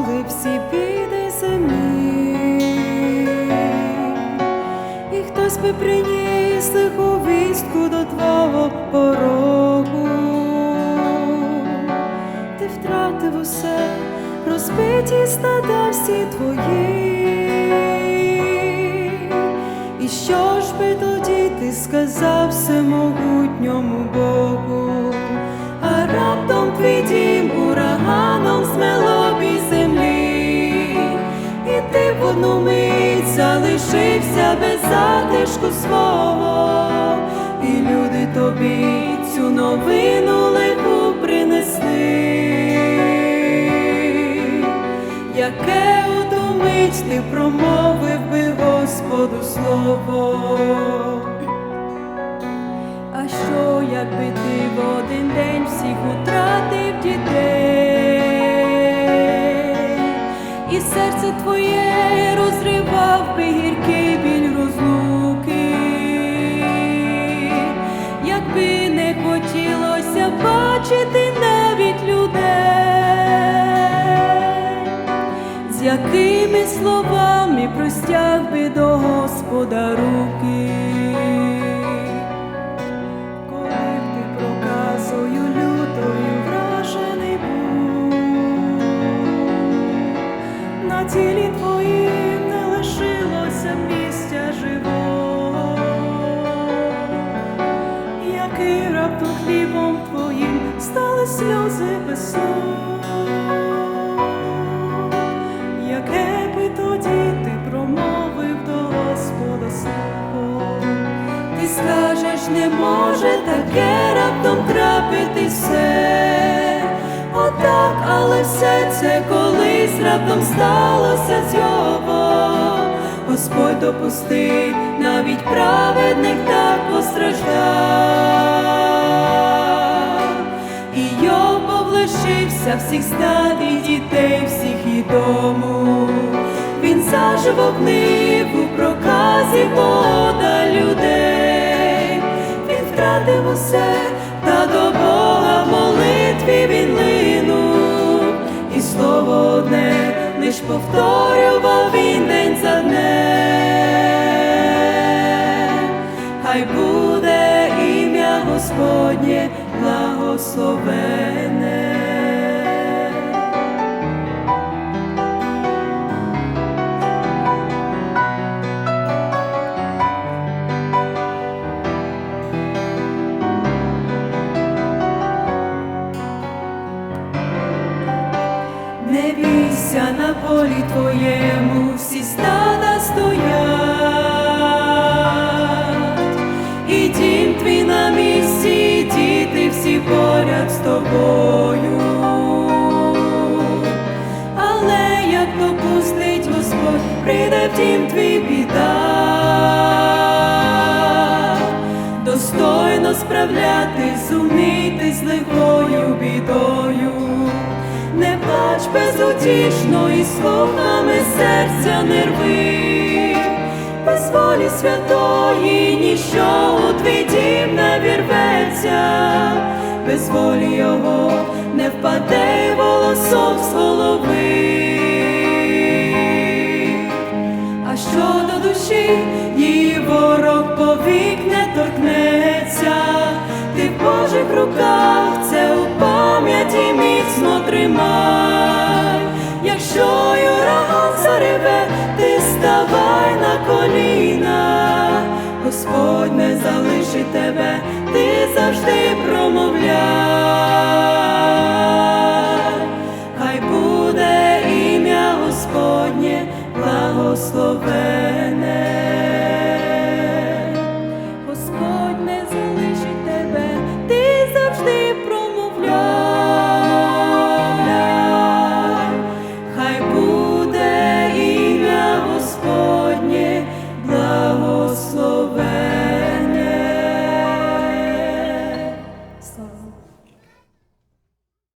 минули всі біди самі, і хтось би приніс лиху вістку до твого порогу, ти втратив усе, розбиті стада всі твої, і що ж би тоді ти сказав всемогутньому Богу, а раптом твій дім мить залишився без затишку свого, і люди тобі цю новину лиху принесли, яке у ти промовив би Господу слово. А що, якби ти в один день всіх утратив бачити навіть людей, з якими словами простяг би до Господа руки Яке би тоді ти промовив до Господа слово, ти скажеш, не може таке раптом трапитися. Отак, але все це колись раптом сталося з його. Господь допустив, навіть праведник так постраждав. Йобов лишився всіх стад і дітей, всіх і дому. Він заживо гнив у проказі пода людей. Він втратив усе, та до Бога молитві він линув. І слово одне лиш повторював він день за днем. Хай буде ім'я Господнє благословене. Бійся на полі твоєму, всі стада стоять, і дім твій на місці, і діти всі поряд з тобою. Але як допустить Господь, прийде в дім твій біда, достойно справлятись, уміти з лихою бідою. Безутішно і слухами серця не рви, без волі святої ніщо у твій дім не вірветься, без волі його не впаде волосок з голови. А що до душі її ворог повік не торкнеться, ти в Божих руках це у пам'яті міцно тримай. Якщо юраган зареве, ти ставай на коліна, Господь не залиши тебе, ти завжди промовляй, хай буде ім'я Господнє благословене.